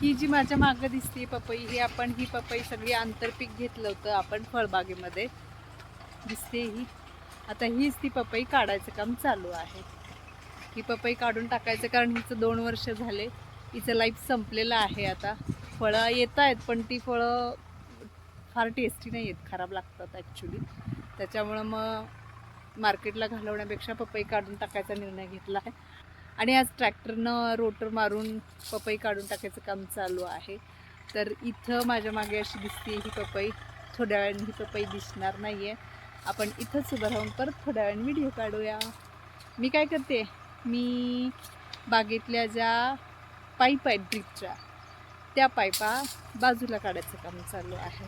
ही जी माझ्या मागं दिसते पपई ही आपण ही पपई सगळी आंतरपीक घेतलं होतं आपण फळबागेमध्ये. दिसते ही. आता हीच ती पपई काढायचं काम चालू आहे. ही पपई काढून टाकायचं कारण हिचं दोन वर्ष झाले. हिचं लाईफ संपलेलं आहे आता. फळं येत आहेत पण ती फळं फार टेस्टी नाही आहेत खराब लागतात ॲक्च्युली त्याच्यामुळं मग मार्केटला घालवण्यापेक्षा पपई काढून टाकायचा निर्णय घेतला आहे. आणि आज ट्रॅक्टरनं रोटर मारून पपई काढून टाकायचं काम चालू आहे. तर इथं माझ्या मागे अशी दिसते ही पपई. थोड्या वेळाने ही पपई दिसणार नाही आहे आपण इथंच उभं राहून परत थोड्या वेळाने व्हिडिओ काढूया. मी काय करते? मी बागेतल्या ज्या पाईप आहेत ड्रीपच्या त्या पाईपा बाजूला काढायचं काम चालू आहे.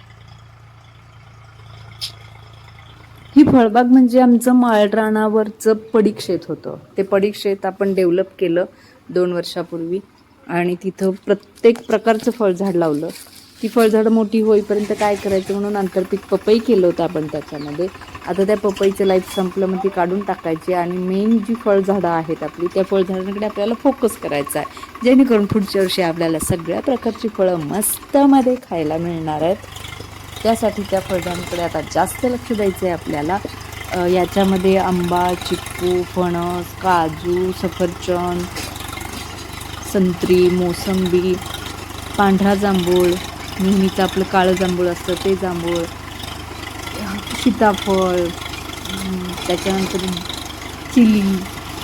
ही फळबाग म्हणजे आमचं माळरानावरचं पडीक शेत होतं. ते पडीक शेत आपण डेव्हलप केलं दोन वर्षापूर्वी आणि तिथं प्रत्येक प्रकारचं फळझाड लावलं. ती फळझाडं मोठी होईपर्यंत काय करायचं म्हणून आंतरपीक पपई केलं होतं आपण त्याच्यामध्ये. आता त्या पपईचं लाईफ संपलं मग ती काढून टाकायची आणि मेन जी फळझाडं आहेत आपली त्या फळझाडांकडे आपल्याला फोकस करायचा आहे. जेणेकरून पुढच्या वर्षी आपल्याला सगळ्या प्रकारची फळं मस्तमध्ये खायला मिळणार आहेत. त्यासाठी त्या फळझाडांकडे आता जास्त लक्ष द्यायचं आहे आपल्याला याच्यामध्ये आंबा चिक्कू फणस काजू सफरचंद संत्री मोसंबी पांढरा जांभूळ नेहमीचं आपलं काळं जांभूळ असतं ते जांभूळ सीताफळ त्याच्यानंतर चिली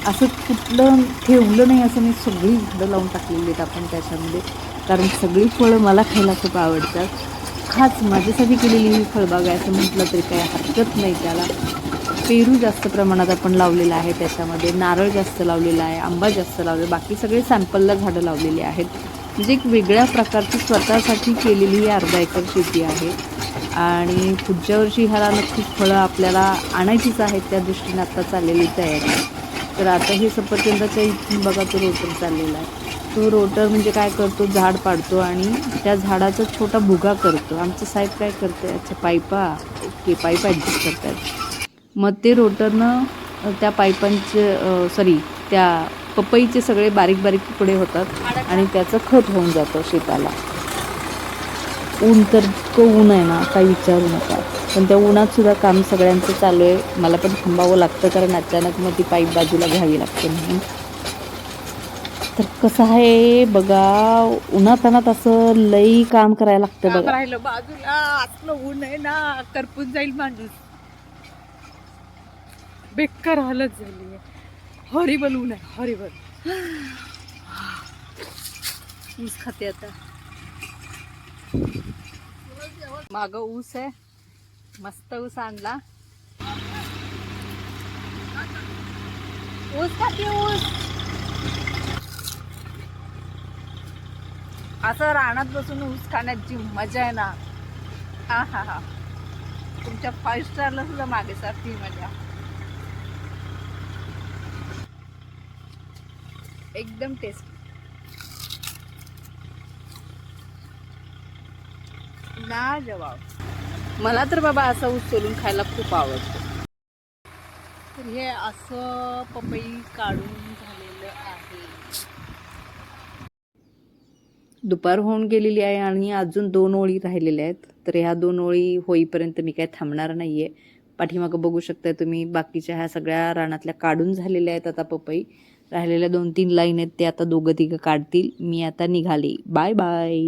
असं कुठलं ठेवलं नाही असं मी सगळी झाडं लावून टाकलेली आहेत आपण त्याच्यामध्ये. कारण सगळी फळं मला खायला खूप आवडतात. खास माझ्यासाठी केलेली ही फळबाग आहे असं म्हटलं तरी काही हरकत नाही त्याला. पेरू जास्त प्रमाणात आपण लावलेला आहे त्याच्यामध्ये नारळ जास्त लावलेला आहे आंबा जास्त लावले बाकी सगळे सॅम्पलला झाडं लावलेली आहेत. म्हणजे एक वेगळ्या प्रकारची स्वतःसाठी केलेली ही अर्धा एकर शेती आहे. आणि पुढच्या वर्षी ह्याला नक्कीच फळं आपल्याला आणायचीच आहेत त्या दृष्टीने आता चाललेली तयारी. तर आता हे सफरचंदाच्या इथून बघा तो रोटर चाललेला आहे. तो रोटर म्हणजे काय करतो? झाड पाडतो आणि त्या झाडाचा छोटा भुगा करतो. आमचं साहेब काय करते अच्छा पाईपा ओके पाईप ॲडजस्ट करतात. मग ते रोटरनं त्या पाईपांचे सॉरी त्या पपईचे सगळे बारीक बारीक तुकडे होतात आणि त्याचं खत होऊन जातं शेताला. ऊन तर इतकं ऊन आहे ना काही विचारू नका. पण त्या उन्हात सुद्धा काम सगळ्यांचं चालू आहे. मला पण थांबावं लागतं कारण अचानक मग ती पाईप बाजूला घ्यावी लागते म्हणून. तर कसं आहे बघा उन्हात अनात असं लई काम करायला लागतं काम बघा. राहिलं बाजूला असलं ऊन आहे ना करपून जाईल माणूस. बेकार हालत झाली आहे. हॉरिबल ऊन आहे हॉरिबल ऊस खाते आता. माग ऊस आहे. मस्त ऊस आणला. ऊस खाते ऊस. असं रानात बसून ऊस खाण्याची मजा आहे ना. हा हा हा तुमच्या फाईव्ह स्टारला सुद्धा मागे सारखी मजा. एकदम टेस्ट ना जवाब. मला तर बाबा असा ऊस सोलून खायला खूप आवडतो. तर हे असं पपई काढून झालेलं आहे. दुपार होऊन गेलेली आहे आणि अजून दोन ओळी राहिलेल्या आहेत. तर ह्या दोन ओळी होईपर्यंत मी काय थांबणार नाही आहे पाठीमागं बघू शकताय तुम्ही बाकीच्या ह्या सगळ्या रानातल्या काढून झालेल्या आहेत आता पपई. राहिलेल्या दोन तीन लाईन आहेत ते आता दोघं तिघं काढतील. मी आता निघाले. Bye bye